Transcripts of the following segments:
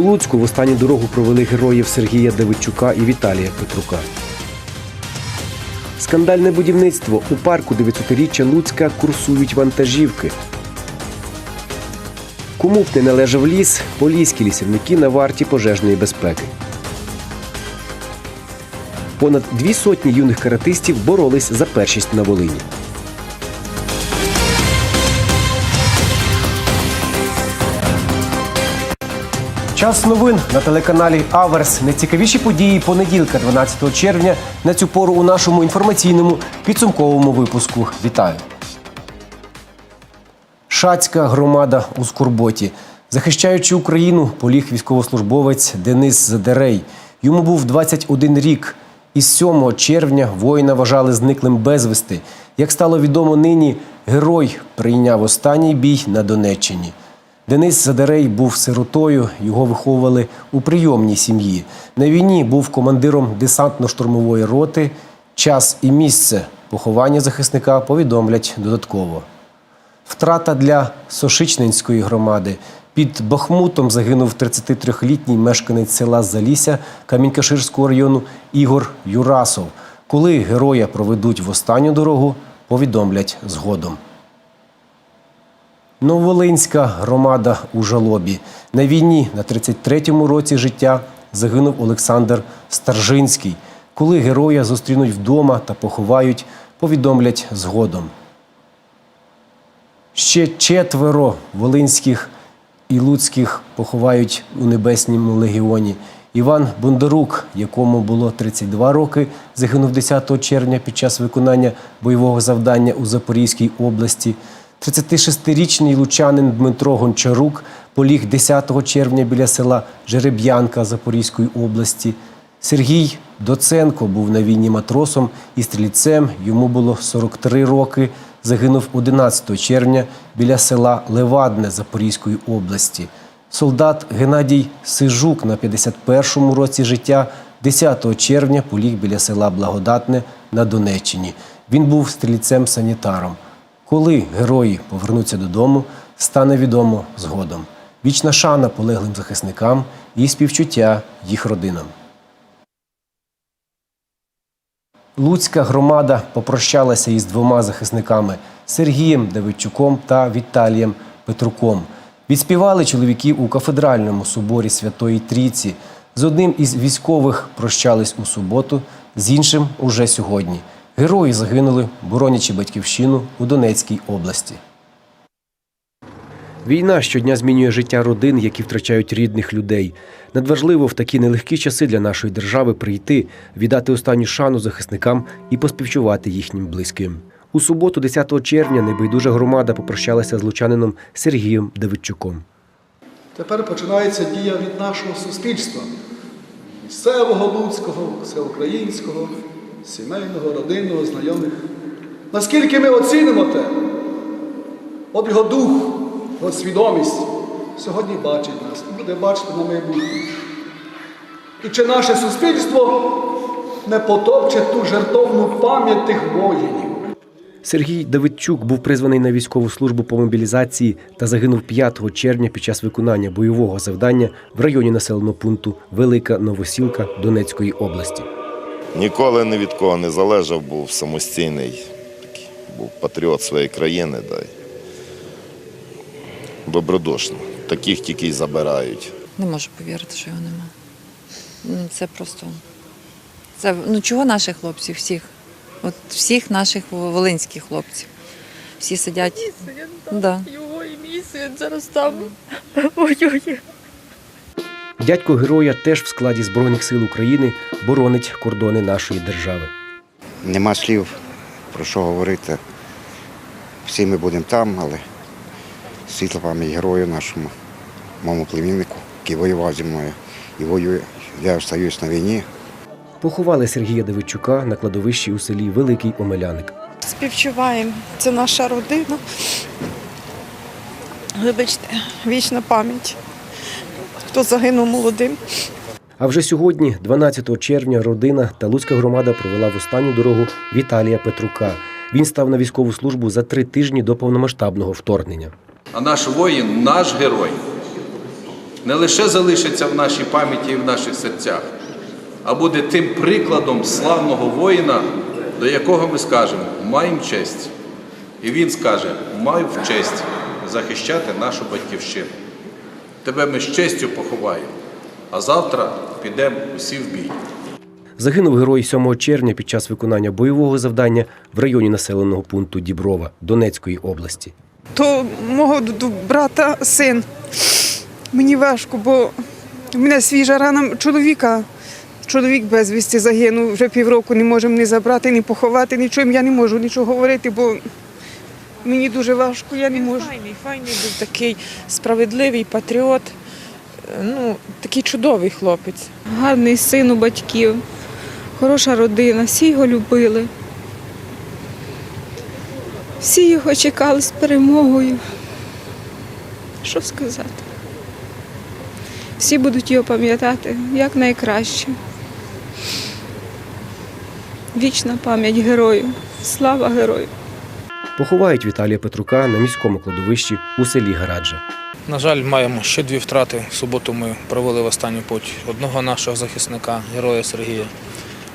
У Луцьку в останню дорогу провели героїв Сергія Давидчука і Віталія Петрука. Скандальне будівництво у парку 900-річчя Луцька курсують вантажівки. Кому б не належав ліс, поліські лісівники на варті пожежної безпеки. Понад дві сотні юних каратистів боролись за першість на Волині. Час новин на телеканалі Аверс. Найцікавіші події понеділка, 12 червня. На цю пору у нашому інформаційному підсумковому випуску. Вітаю. Шацька громада у Скорботі. Захищаючи Україну, поліг військовослужбовець Денис Задерей. Йому був 21 рік. Із 7 червня воїна вважали зниклим безвісти. Як стало відомо нині, герой прийняв останній бій на Донеччині. Денис Задерей був сиротою, його виховували у прийомній сім'ї. На війні був командиром десантно-штурмової роти. Час і місце поховання захисника повідомлять додатково. Втрата для Сошичненської громади. Під Бахмутом загинув 33-літній мешканець села Залісся Камінькаширського району Ігор Юрасов. Коли героя проведуть в останню дорогу, повідомлять згодом. Новолинська громада у жалобі. На війні на 33-му році життя загинув Олександр Старжинський. Коли героя зустрінуть вдома та поховають, повідомлять згодом. Ще четверо волинських і луцьких поховають у Небесному легіоні. Іван Бондарук, якому було 32 роки, загинув 10 червня під час виконання бойового завдання у Запорізькій області. 36-річний лучанин Дмитро Гончарук поліг 10 червня біля села Жереб'янка Запорізької області. Сергій Доценко був на війні матросом і стрільцем. Йому було 43 роки. Загинув 11 червня біля села Левадне Запорізької області. Солдат Геннадій Сижук на 51-му році життя 10 червня поліг біля села Благодатне на Донеччині. Він був стрільцем-санітаром. Коли герої повернуться додому, стане відомо згодом. Вічна шана полеглим захисникам і співчуття їх родинам. Луцька громада попрощалася із двома захисниками Сергієм Давидчуком та Віталієм Петруком. Відспівали чоловіків у кафедральному соборі Святої Трійці. З одним із військових прощались у суботу, з іншим уже сьогодні. Герої загинули, боронячи батьківщину у Донецькій області. Війна щодня змінює життя родин, які втрачають рідних людей. Надважливо в такі нелегкі часи для нашої держави прийти, віддати останню шану захисникам і поспівчувати їхнім близьким. У суботу, 10 червня, небайдужа громада попрощалася з лучанином Сергієм Давидчуком. Тепер починається дія від нашого суспільства, місцевого, людського, всеукраїнського, сімейного, родинного, знайомих. Наскільки ми оцінимо те, от його дух, його свідомість сьогодні бачить нас і буде бачити на майбутнє. І чи наше суспільство не потопче ту жертовну пам'ять тих воїнів? Сергій Давидчук був призваний на військову службу по мобілізації та загинув 5 червня під час виконання бойового завдання в районі населеного пункту Велика Новосілка Донецької області. Ніколи ні від кого не залежав, був самостійний, такий, був патріот своєї країни. Да. Добродушно. Таких тільки й забирають. Не можу повірити, що його нема. Ну, Це просто. Це ну чого наших хлопців, всіх? От всіх наших волинських хлопців. Всі сидять. Син там, Да. його і мій син зараз там воює. Дядько героя теж в складі Збройних сил України боронить кордони нашої держави. Нема слів про що говорити. Всі ми будемо там, але світла пам'ять герою нашому, моєму племіннику, який воював зі мною і воює. Я остаюсь на війні. Поховали Сергія Давидчука на кладовищі у селі Великий Омеляник. Співчуваємо. Це наша родина. Вибачте, вічна пам'ять. Хто загинув молодим. А вже сьогодні, 12 червня, родина та Луцька громада провела в останню дорогу Віталія Петрука. Він став на військову службу за три тижні до повномасштабного вторгнення. А наш воїн, наш герой, не лише залишиться в нашій пам'яті і в наших серцях, а буде тим прикладом славного воїна, до якого ми скажемо маємо честь. І він скаже, маю в честь захищати нашу батьківщину. Тебе ми з честю поховаємо, а завтра підемо усі в бій. Загинув герой 7 червня під час виконання бойового завдання в районі населеного пункту Діброва Донецької області. То мого брата син. Мені важко, бо в мене свіжа рана чоловіка. Чоловік безвісті загинув, вже півроку не можемо ні забрати, ні поховати, нічого. Я не можу нічого говорити, бо мені дуже важко, я не можу. Файний, файний був такий справедливий патріот. Е, Ну, такий чудовий хлопець. гарний син у батьків, хороша родина, всі його любили. Всі його чекали з перемогою. Що сказати? Всі будуть його пам'ятати як найкраще. Вічна пам'ять герою. Слава герою! Поховають Віталія Петрука на міському кладовищі у селі Гараджа. На жаль, маємо ще дві втрати. В суботу ми провели в останню путь одного нашого захисника, героя Сергія.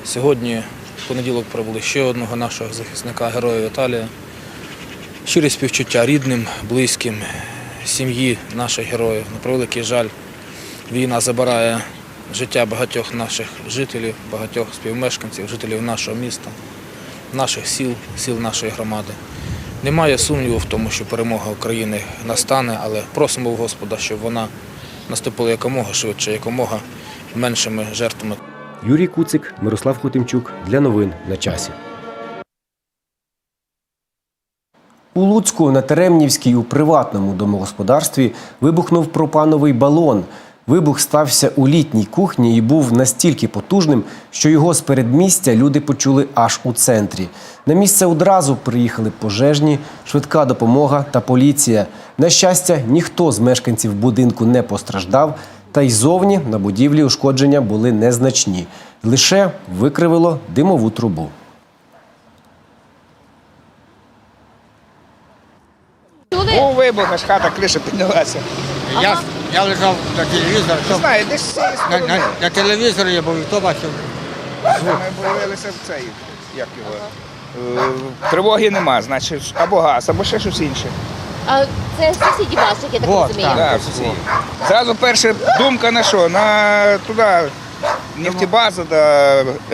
Сьогодні, в понеділок, провели ще одного нашого захисника, героя Віталія. Щирі співчуття рідним, близьким, сім'ї наших героїв. На превеликий жаль, війна забирає життя багатьох наших жителів, багатьох співмешканців, жителів нашого міста, наших сіл, сіл нашої громади. Немає сумніву в тому, що перемога України настане, але просимо в Господа, щоб вона наступила якомога швидше, якомога меншими жертвами. Юрій Куцик, Мирослав Хотимчук для новин на часі. У Луцьку на Теремнівській у приватному домогосподарстві вибухнув пропановий балон. Вибух стався у літній кухні і був настільки потужним, що його з передмістя люди почули аж у центрі. На місце одразу приїхали пожежні, швидка допомога та поліція. На щастя, ніхто з мешканців будинку не постраждав, та й зовні на будівлі ушкодження були незначні. Лише викривило димову трубу. Був вибух, аж хата криша піднялася. Я, я лежав на телевізор, Не знаю, десь на, на, на телевізорі я був, і то бачив. ми появилися в цей, як його. е, Тривоги нема, значить, або газ, або ще щось інше. А це сусіді ваших, я так Вот, розумію. так. Да, всі. Зразу перша думка на що? На туди нефтебаза до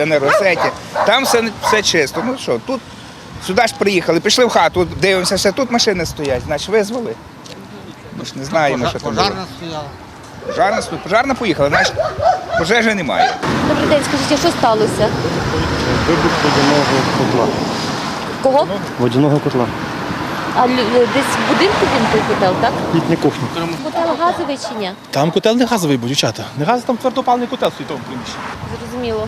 енергосеті. Там все, все чисто. Ну що, тут сюди ж приїхали, пішли в хату, дивимося, ще тут машини стоять, значить визвали. Ми ж не знаємо, що там було. Пожарна стояла. Пожарна, стоїть. пожарна поїхала, значить пожежі немає. Добрий день, скажіть, а що сталося? Вибух водяного котла. Кого? Водяного котла. А лю- десь в будинку він той котел, так? Літня кухня. Котел газовий чи ні? Там котел не газовий був, дівчата. Не газовий, там твердопаливний котел стоїть в тому приміщенні. Зрозуміло.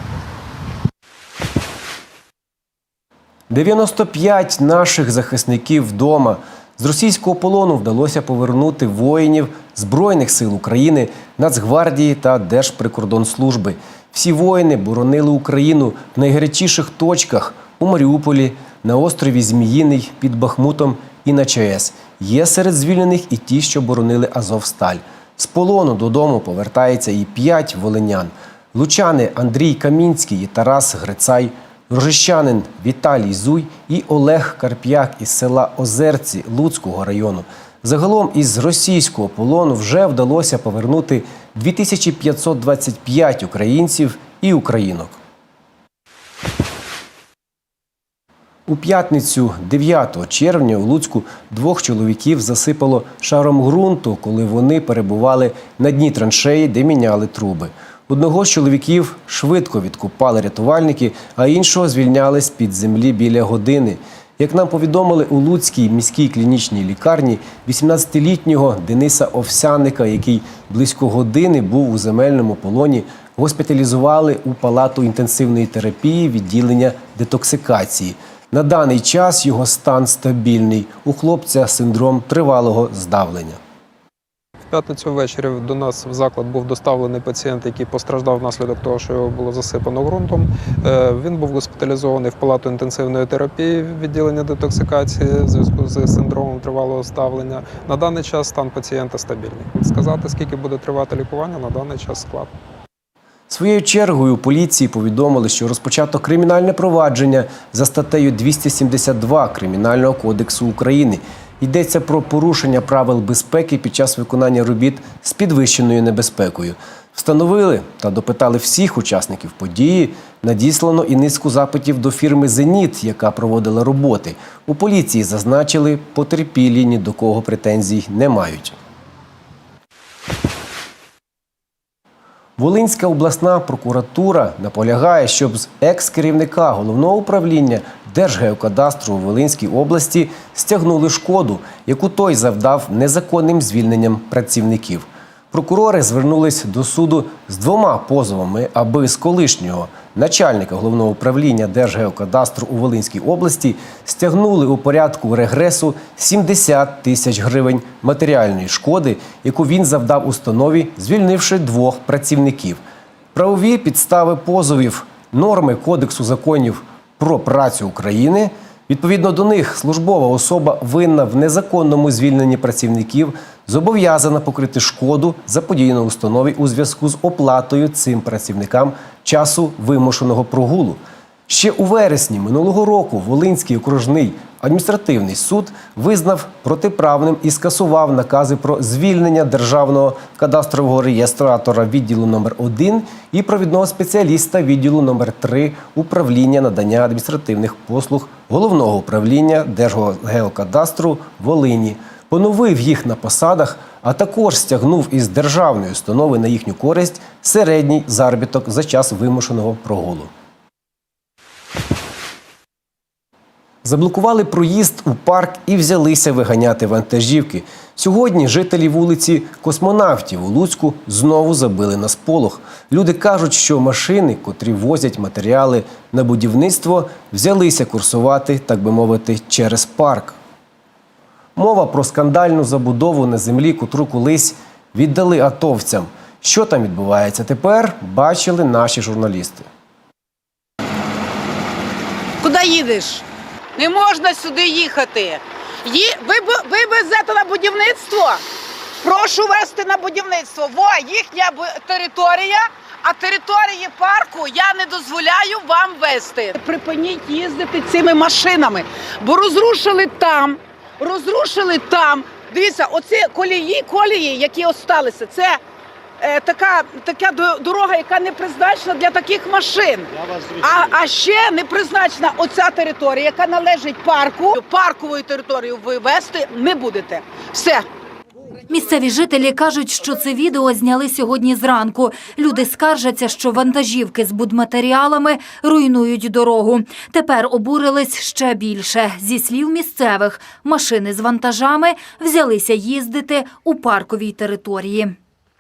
95 наших захисників вдома. З російського полону вдалося повернути воїнів Збройних сил України, Нацгвардії та Держприкордонслужби. Всі воїни боронили Україну в найгарячіших точках у Маріуполі, на острові Зміїний, під Бахмутом і на ЧАЕС. Є серед звільнених і ті, що боронили Азовсталь. З полону додому повертається і п'ять волинян. Лучани Андрій Камінський і Тарас Грицай, рожищанин Віталій Зуй і Олег Карп'як із села Озерці Луцького району. Загалом із російського полону вже вдалося повернути 2525 українців і українок. У п'ятницю, 9 червня, у Луцьку двох чоловіків засипало шаром ґрунту, коли вони перебували на дні траншеї, де міняли труби. Одного з чоловіків швидко відкупали рятувальники, а іншого звільняли з-під землі біля години. Як нам повідомили у Луцькій міській клінічній лікарні, 18-літнього Дениса Овсяника, який близько години був у земельному полоні, госпіталізували у палату інтенсивної терапії відділення детоксикації. На даний час його стан стабільний. У хлопця синдром тривалого здавлення. П'ятницю ввечері до нас в заклад був доставлений пацієнт, який постраждав внаслідок того, що його було засипано ґрунтом. Е, Він був госпіталізований в палату інтенсивної терапії відділення детоксикації в зв'язку з синдромом тривалого ставлення. На даний час стан пацієнта стабільний. Сказати, скільки буде тривати лікування, на даний час складно. Своєю чергою поліції повідомили, що розпочато кримінальне провадження за статтею 272 Кримінального кодексу України. Йдеться про порушення правил безпеки під час виконання робіт з підвищеною небезпекою. Встановили та допитали всіх учасників події. Надіслано і низку запитів до фірми Зеніт, яка проводила роботи. У поліції зазначили, потерпілі ні до кого претензій не мають. Волинська обласна прокуратура наполягає, щоб з екс-керівника головного управління Держгеокадастру у Волинській області стягнули шкоду, яку той завдав незаконним звільненням працівників. Прокурори звернулись до суду з двома позовами, аби з колишнього начальника головного управління Держгеокадастру у Волинській області стягнули у порядку регресу 70 тисяч гривень матеріальної шкоди, яку він завдав установі, звільнивши двох працівників. Правові підстави позовів, норми Кодексу законів про працю України. Відповідно до них, службова особа винна в незаконному звільненні працівників зобов'язана покрити шкоду, заподіяну установі у зв'язку з оплатою цим працівникам часу вимушеного прогулу. Ще у вересні минулого року Волинський окружний адміністративний суд визнав протиправним і скасував накази про звільнення державного кадастрового реєстратора відділу номер 1 і провідного спеціаліста відділу номер 3 управління надання адміністративних послуг головного управління Держгеокадастру Волині. Поновив їх на посадах, а також стягнув із державної установи на їхню користь середній заробіток за час вимушеного прогулу. Заблокували проїзд у парк і взялися виганяти вантажівки. Сьогодні жителі вулиці Космонавтів у Луцьку знову забили на сполох. Люди кажуть, що машини, котрі возять матеріали на будівництво, взялися курсувати, так би мовити, через парк. Мова про скандальну забудову на землі, котру колись віддали атовцям. Що там відбувається тепер, бачили наші журналісти. Куди їдеш? Не можна сюди їхати. Ї... Ви, ви везете на будівництво? Прошу вести на будівництво. Во, їхня територія, а території парку я не дозволяю вам вести. Припиніть їздити цими машинами, бо розрушили там, розрушили там. Дивіться, оці колії, колії, які осталися, це така, така до- дорога, яка не призначена для таких машин. А, а ще не призначена оця територія, яка належить парку. Парковою територією ви вести не будете. Все. Місцеві жителі кажуть, що це відео зняли сьогодні зранку. Люди скаржаться, що вантажівки з будматеріалами руйнують дорогу. Тепер обурились ще більше. Зі слів місцевих, машини з вантажами взялися їздити у парковій території.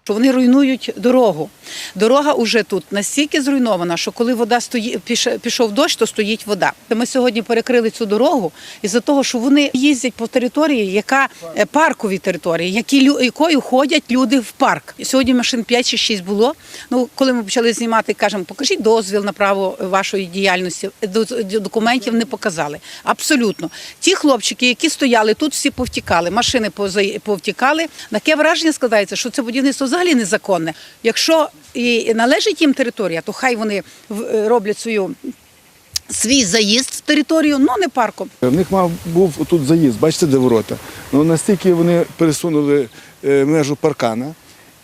Що вони руйнують дорогу. Дорога вже тут настільки зруйнована, що коли вода стої, пішов дощ, то стоїть вода. Ми сьогодні перекрили цю дорогу із-за того, що вони їздять по території, яка е, паркові території, які якою ходять люди в парк. Сьогодні машин 5 чи 6 було. Ну, коли ми почали знімати, кажемо, покажіть дозвіл на право вашої діяльності. Документів не показали. Абсолютно. Ті хлопчики, які стояли тут, всі повтікали, машини повтікали. Таке враження складається, що це будівництво взагалі незаконне. Якщо і належить їм територія, то хай вони е, роблять свою. Свій заїзд в територію, ну не парком. В них мав був тут заїзд, бачите, де ворота. Ну настільки вони пересунули е, межу паркана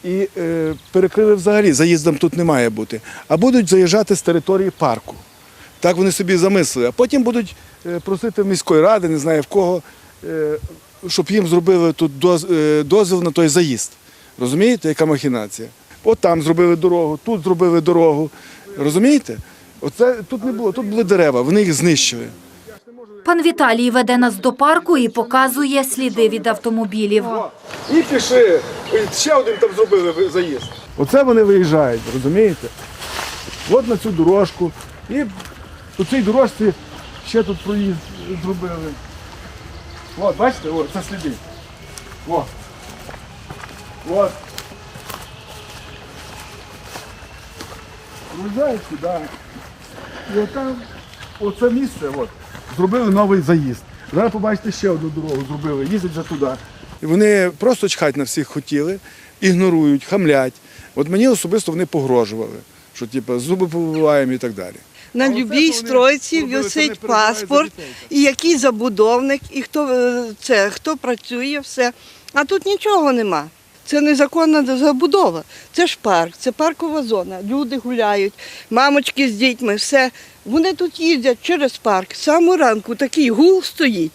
і е, перекрили взагалі, заїздом тут не має бути. А будуть заїжджати з території парку. Так вони собі замислили. А потім будуть е, просити міської ради, не знаю в кого, е, щоб їм зробили тут доз- е, дозвіл на той заїзд. Розумієте, яка махінація? От там зробили дорогу, тут зробили дорогу. Розумієте? Оце тут не було, тут були дерева, вони їх знищили. Пан Віталій веде нас до парку і показує сліди від автомобілів. І пішли. І Ще один там зробили заїзд. Оце вони виїжджають, розумієте? От на цю дорожку. І по цій дорожці ще тут проїзд зробили. От, бачите, от, це сліди. О. От. Виїжджають сюди. І отам, оце місце, от, зробили новий заїзд. Зараз побачите ще одну дорогу зробили, їздять вже туди. І вони просто чхати на всіх хотіли, ігнорують, хамлять. От мені особисто вони погрожували, що типу, зуби побиваємо і так далі. На любій стройці висить паспорт, і який забудовник, і хто е, це, хто працює, все. А тут нічого нема. Це незаконна забудова. Це ж парк, це паркова зона. Люди гуляють, мамочки з дітьми, все. Вони тут їздять через парк. Самого ранку такий гул стоїть.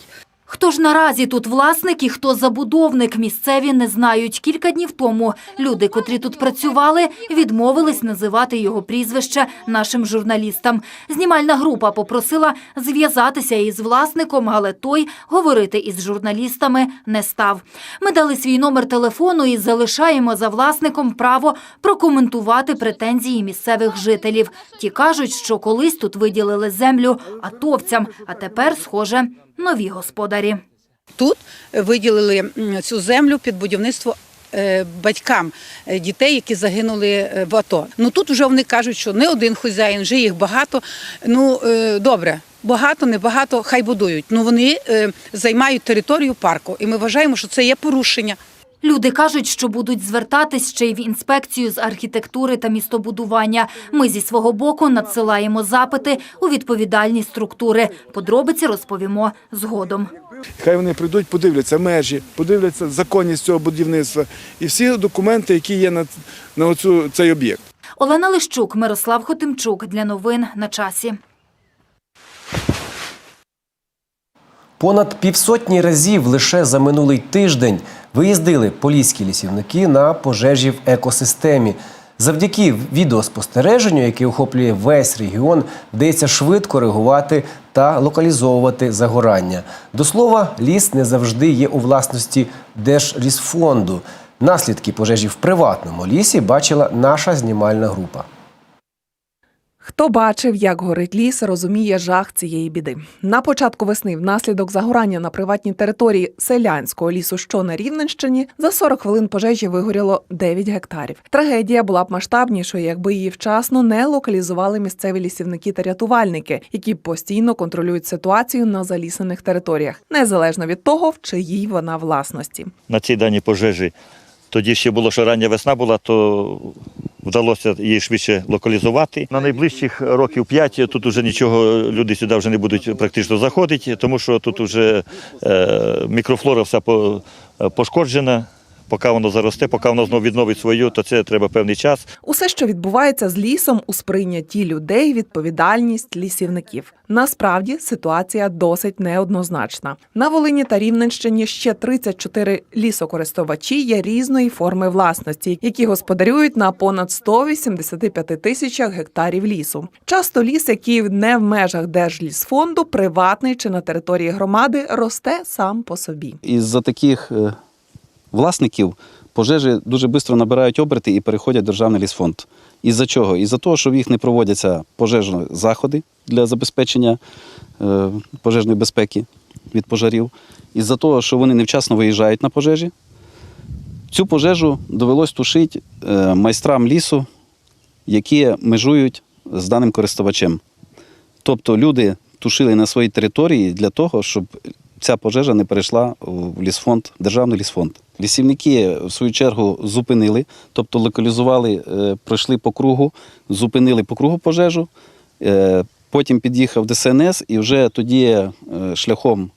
Хто ж наразі тут власник і хто забудовник, місцеві не знають. Кілька днів тому люди, котрі тут працювали, відмовились називати його прізвище нашим журналістам. Знімальна група попросила зв'язатися із власником, але той говорити із журналістами не став. Ми дали свій номер телефону і залишаємо за власником право прокоментувати претензії місцевих жителів. Ті кажуть, що колись тут виділили землю атовцям, а тепер, схоже, нові господарі. Тут виділили цю землю під будівництво. е, Батькам е, дітей, які загинули е, в АТО. Ну тут вже вони кажуть, що не один хазяїн, вже їх багато. Ну добре, багато, не багато, хай будують. Ну вони займають територію парку, і ми вважаємо, що це є порушення. Люди кажуть, що будуть звертатись ще й в інспекцію з архітектури та містобудування. Ми зі свого боку надсилаємо запити у відповідальні структури. Подробиці розповімо згодом. Хай вони прийдуть, подивляться межі, подивляться законність цього будівництва і всі документи, які є на, на оцю, цей об'єкт. Олена Лищук, Мирослав Хотимчук для новин на часі. Понад півсотні разів лише за минулий тиждень виїздили поліські лісівники на пожежі в екосистемі. Завдяки відеоспостереженню, яке охоплює весь регіон, вдається швидко реагувати та локалізовувати загорання. До слова, ліс не завжди є у власності Держлісфонду. Наслідки пожежі в приватному лісі бачила наша знімальна група. Хто бачив, як горить ліс, розуміє жах цієї біди. На початку весни, внаслідок загорання на приватній території селянського лісу, що на Рівненщині, за 40 хвилин пожежі вигоріло 9 гектарів. Трагедія була б масштабнішою, якби її вчасно не локалізували місцеві лісівники та рятувальники, які постійно контролюють ситуацію на залісених територіях, незалежно від того, в чиїй вона власності. на цій даній пожежі. Тоді ще було, що рання весна була, то вдалося її швидше локалізувати. На найближчих років 5 тут вже нічого, люди сюди вже не будуть практично заходити, тому що тут вже е, мікрофлора вся по- пошкоджена. Поки воно заросте, поки воно знову відновить свою, то це треба певний час. Усе, що відбувається з лісом у сприйнятті людей, відповідальність лісівників. Насправді ситуація досить неоднозначна. На Волині та Рівненщині ще 34 лісокористувачі є різної форми власності, які господарюють на понад 185 тисячах гектарів лісу. Часто ліс, який не в межах Держлісфонду, приватний чи на території громади, росте сам по собі. Із-за таких е, власників пожежі дуже швидко набирають оберти і переходять в державний лісфонд. Із-за чого? Із-за того, що в їх не проводяться пожежні заходи для забезпечення е, пожежної безпеки від пожарів, із-за того, що вони невчасно виїжджають на пожежі. Цю пожежу довелось тушити е, майстрам лісу, які межують з даним користувачем. Тобто люди тушили на своїй території для того, щоб ця пожежа не перейшла в лісфонд, державний лісфонд. Лісівники, в свою чергу, зупинили, тобто локалізували, е, пройшли по кругу, зупинили по кругу пожежу. е, Потім під'їхав ДСНС і вже тоді е, шляхом е,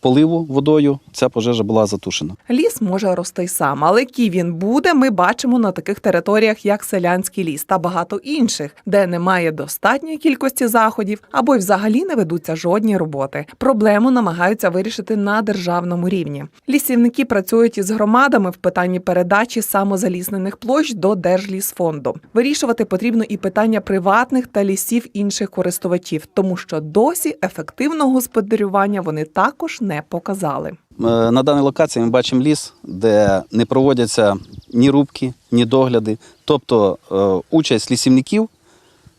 поливу водою ця пожежа була затушена. Ліс може рости й сам, але який він буде, ми бачимо на таких територіях, як селянський ліс та багато інших, де немає достатньої кількості заходів або й взагалі не ведуться жодні роботи. Проблему намагаються вирішити на державному рівні. Лісівники працюють із громадами в питанні передачі самозаліснених площ до Держлісфонду. Вирішувати потрібно і питання приватних та лісів інших користувачів, тому що досі ефективного господарювання вони також не показали. Е, На даній локації ми бачимо ліс, де не проводяться ні рубки, ні догляди. Тобто е, участь лісівників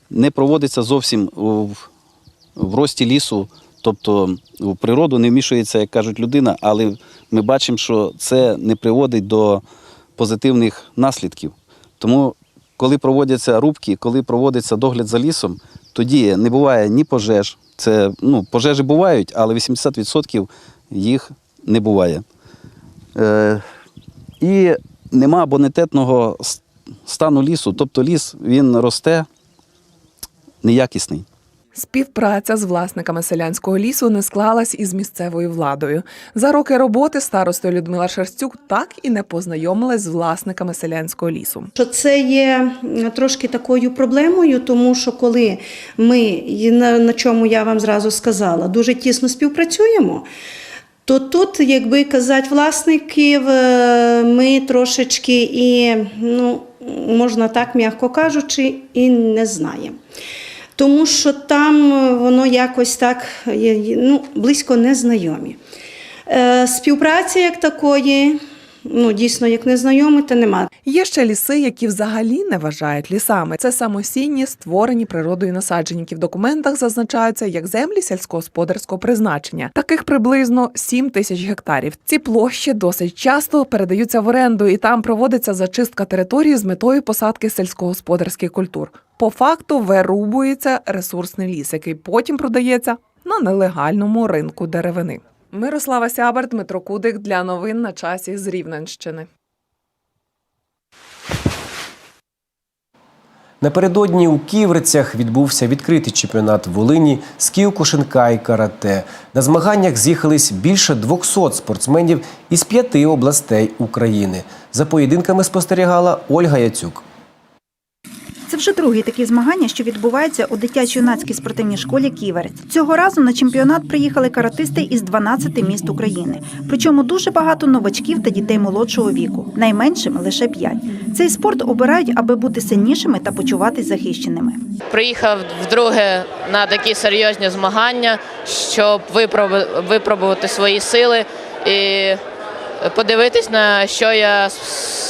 не проводиться зовсім в рості лісу, тобто в природу не вмішується, як кажуть людина, але ми бачимо, що це не приводить до позитивних наслідків. Тому, коли проводяться рубки, коли проводиться догляд за лісом, тоді не буває ні пожеж. Це, ну, пожежі бувають, але 80% їх не буває. Е, і нема бонітетного стану лісу, тобто ліс він росте неякісний. Співпраця з власниками селянського лісу не склалась із місцевою владою. За роки роботи старостою Людмила Шерстюк так і не познайомилась з власниками селянського лісу. Що це є трошки такою проблемою, тому що коли ми, на чому я вам зразу сказала, дуже тісно співпрацюємо, то тут, якби казати, власників е, ми трошечки і, ну, можна так, м'яко кажучи, і не знаємо. Тому що там е, воно якось так є, ну, близько незнайомі. Е, Співпраці як такої, ну дійсно, як незнайомі, то нема. Є ще ліси, які взагалі не вважають лісами. Це самосійні, створені природою насадження, які в документах зазначаються як землі сільськогосподарського призначення. Таких приблизно 7 тисяч гектарів. Ці площі досить часто передаються в оренду, і там проводиться зачистка території з метою посадки сільськогосподарських культур. По факту вирубується ресурсний ліс, який потім продається на нелегальному ринку деревини. Мирослава Сябер, Дмитро Кудик для новин на часі з Рівненщини. Напередодні у Ківерцях відбувся відкритий чемпіонат Волині з кіокушинка і карате. На змаганнях з'їхались більше 200 спортсменів із п'яти областей України. За поєдинками спостерігала Ольга Яцюк. Це вже другі такі змагання, що відбуваються у дитячо-юнацькій спортивній школі Ківерець. Цього разу на чемпіонат приїхали каратисти із 12 міст України. Причому дуже багато новачків та дітей молодшого віку, найменшим лише 5. Цей спорт обирають, аби бути сильнішими та почуватись захищеними. Приїхав вдруге на такі серйозні змагання, щоб випробу- випробувати свої сили і подивитись, на що я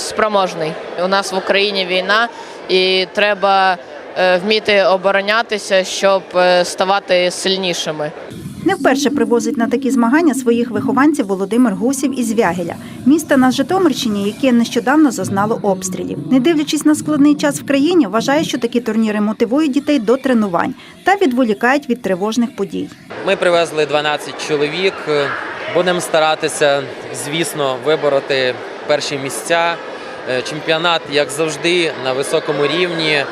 спроможний. У нас в Україні війна, і треба е, вміти оборонятися, щоб е, ставати сильнішими. Не вперше привозить на такі змагання своїх вихованців Володимир Гусів із Вягеля, міста на Житомирщині, яке нещодавно зазнало обстрілів. Не дивлячись на складний час в країні, вважає, що такі турніри мотивують дітей до тренувань та відволікають від тривожних подій. Ми привезли 12 чоловік. Будемо старатися, звісно, вибороти перші місця. Е, Чемпіонат, як завжди, на високому рівні. Е,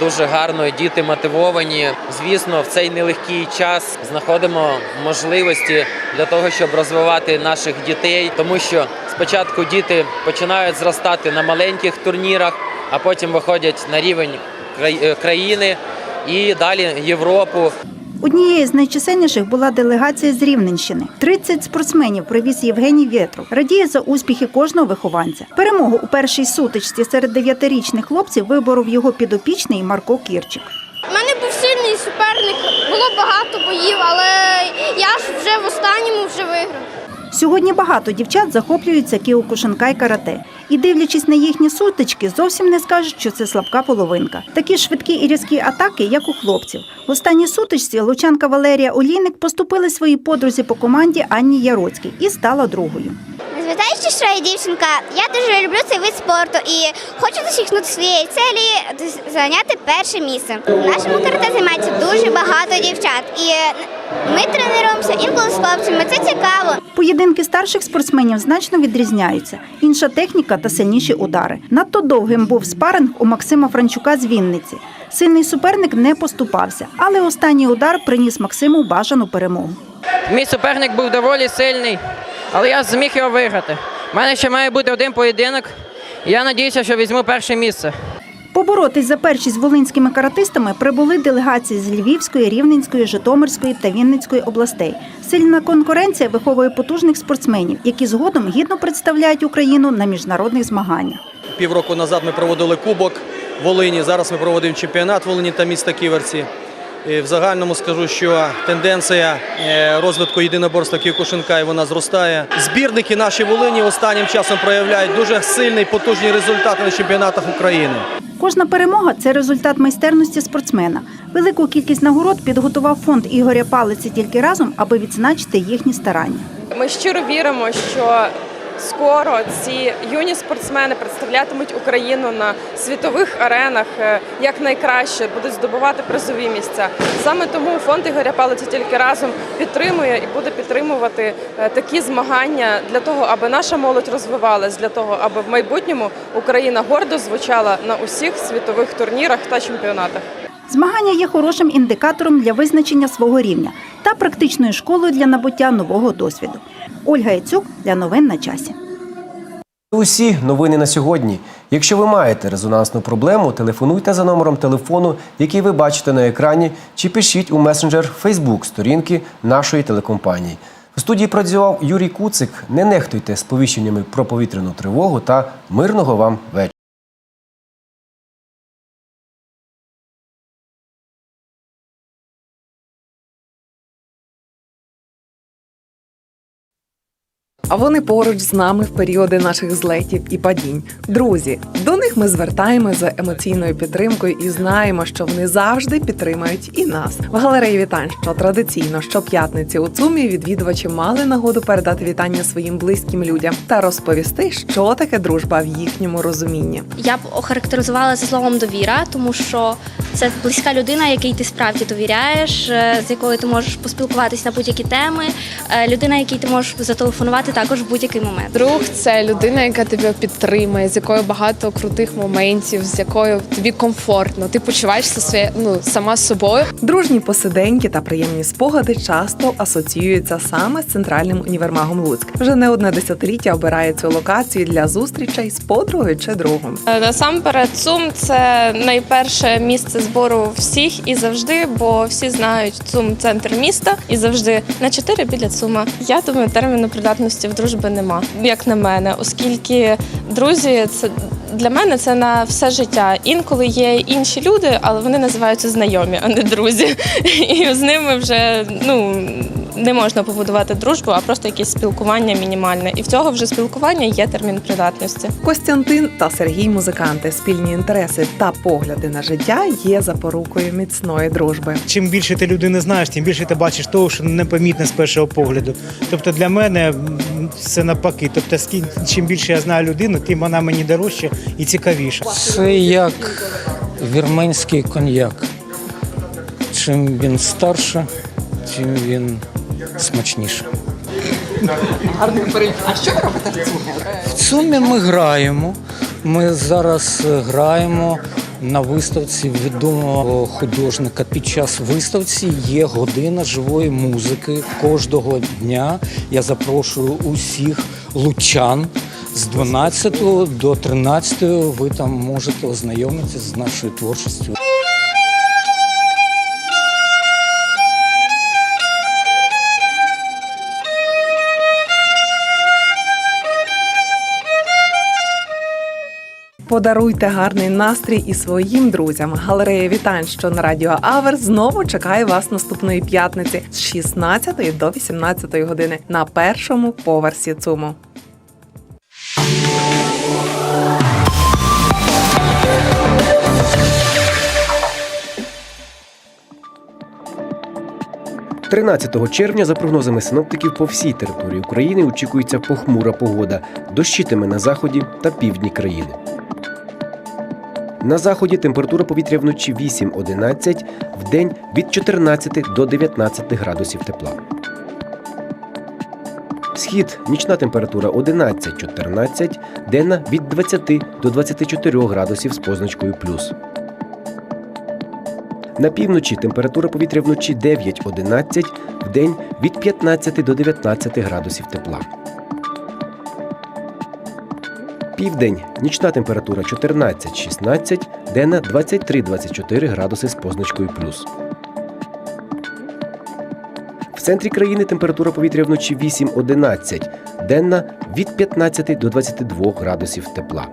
Дуже гарно, діти мотивовані. Звісно, в цей нелегкий час знаходимо можливості для того, щоб розвивати наших дітей, тому що спочатку діти починають зростати на маленьких турнірах, а потім виходять на рівень е, країни і далі Європу. Однією з найчисельніших була делегація з Рівненщини. 30 спортсменів привіз Євгеній Вєтров. Радіє за успіхи кожного вихованця. Перемогу у першій сутичці серед дев'ятирічних хлопців виборов його підопічний Марко Кірчик. У мене був сильний суперник, було багато боїв, але я ж вже в останньому вже виграв. Сьогодні багато дівчат захоплюються кіокушинкай карате. І дивлячись на їхні сутички, зовсім не скажуть, що це слабка половинка. Такі швидкі і різкі атаки, як у хлопців. В останній сутичці лучанка Валерія Олійник поступила своїй подрузі по команді Анні Яроцькій і стала другою. Незважаючи, що я дівчинка, я дуже люблю цей вид спорту і хочу досягнути своєї цілі зайняти перше місце. В нашому карате займається дуже багато дівчат, і ми тренуємося інколи з хлопцями. Це цікаво. Поєдинки старших спортсменів значно відрізняються. Інша техніка та сильніші удари. Надто довгим був спаринг у Максима Франчука з Вінниці. Сильний суперник не поступався, але останній удар приніс Максиму бажану перемогу. Мій суперник був доволі сильний, але я зміг його виграти. У мене ще має бути один поєдинок, я сподіваюся, що візьму перше місце. Поборотись за першість волинськими каратистами прибули делегації з Львівської, Рівненської, Житомирської та Вінницької областей. Сильна конкуренція виховує потужних спортсменів, які згодом гідно представляють Україну на міжнародних змаганнях. Півроку назад ми проводили кубок Волині. Зараз ми проводимо чемпіонат Волині та міста Ківерці. І в загальному скажу, що тенденція е, розвитку єдиноборства Кіокушинка і вона зростає. Збірники наші Волині останнім часом проявляють дуже сильний потужні результати на чемпіонатах України. Кожна перемога це результат майстерності спортсмена. Велику кількість нагород підготував фонд Ігоря Палиці тільки разом, аби відзначити їхні старання. Ми щиро віримо, що скоро ці юні спортсмени представлятимуть Україну на світових аренах е, як найкраще, будуть здобувати призові місця. Саме тому фонд Ігоря Палиця тільки разом підтримує і буде підтримувати е, такі змагання для того, аби наша молодь розвивалась, для того, аби в майбутньому Україна гордо звучала на усіх світових турнірах та чемпіонатах. Змагання є хорошим індикатором для визначення свого рівня та практичною школою для набуття нового досвіду. Ольга Яцюк для новин на часі. Усі новини на сьогодні. Якщо ви маєте резонансну проблему, телефонуйте за номером телефону, який ви бачите на екрані, чи пишіть у месенджер Facebook сторінки нашої телекомпанії. У студії працював Юрій Куцик. Не нехтуйте сповіщеннями про повітряну тривогу та мирного вам вечора. А вони поруч з нами в періоди наших злетів і падінь. Друзі, до них ми звертаємося за емоційною підтримкою і знаємо, що вони завжди підтримають і нас. В галереї вітань, що традиційно щоп'ятниці у ЦУМі відвідувачі мали нагоду передати вітання своїм близьким людям та розповісти, що таке дружба в їхньому розумінні. Я б охарактеризувала це словом довіра, тому що це близька людина, якій ти справді довіряєш, е, з якою ти можеш поспілкуватись на будь-які теми, е, людина, якій ти можеш зателефонувати також в будь-який момент. Друг це людина, яка тебе підтримує, з якою багато крутих моментів, з якою тобі комфортно. Ти почуваєшся своє, ну сама собою. Дружні посиденьки та приємні спогади часто асоціюються саме з центральним універмагом Луцьк. Вже не одне десятиліття обирає цю локацію для зустрічей з подругою чи другом. Е, Насамперед, ЦУМ це найперше місце збору всіх і завжди, бо всі знають ЦУМ центр міста і завжди на 4 біля ЦУМа. Я думаю, терміну придатності в дружби нема, як на мене, оскільки друзі це. Для мене це на все життя. Інколи є інші люди, але вони називаються знайомі, а не друзі. І з ними вже ну не можна побудувати дружбу, а просто якесь спілкування мінімальне. І в цього вже спілкування є термін придатності. Костянтин та Сергій музиканти, спільні інтереси та погляди на життя є запорукою міцної дружби. Чим більше ти людини знаєш, тим більше ти бачиш того, що непомітне з першого погляду. Тобто для мене це навпаки. Тобто, чим більше я знаю людину, тим вона мені дорожча і цікавіша. Це як вірменський коньяк. Чим він старше, тим він смачніше. А що ви робите в цумі? В цумі ми граємо. Ми зараз е, граємо на виставці відомого художника. Під час виставці є година живої музики. Кожного дня я запрошую усіх лучан. З 12 до 13 ви там можете ознайомитися з нашою творчістю. Подаруйте гарний настрій і своїм друзям. Галерея вітань, що на радіо Авер знову чекає вас наступної п'ятниці з 16 до 18 години на першому поверсі ЦУМу. – 13 червня, за прогнозами синоптиків, по всій території України очікується похмура погода, дощитиме на заході та півдні країни. На заході температура повітря вночі 8-11, в день від 14 до 19 градусів тепла. Схід нічна температура 11-14, денна від 20 до 24 градусів з позначкою плюс. На півночі температура повітря вночі 9-11, в день від 15 до 19 градусів тепла. Південь нічна температура 14-16, денна 23-24 градуси з позначкою плюс. В центрі країни температура повітря вночі 8-11, денна від 15 до 22 градусів тепла.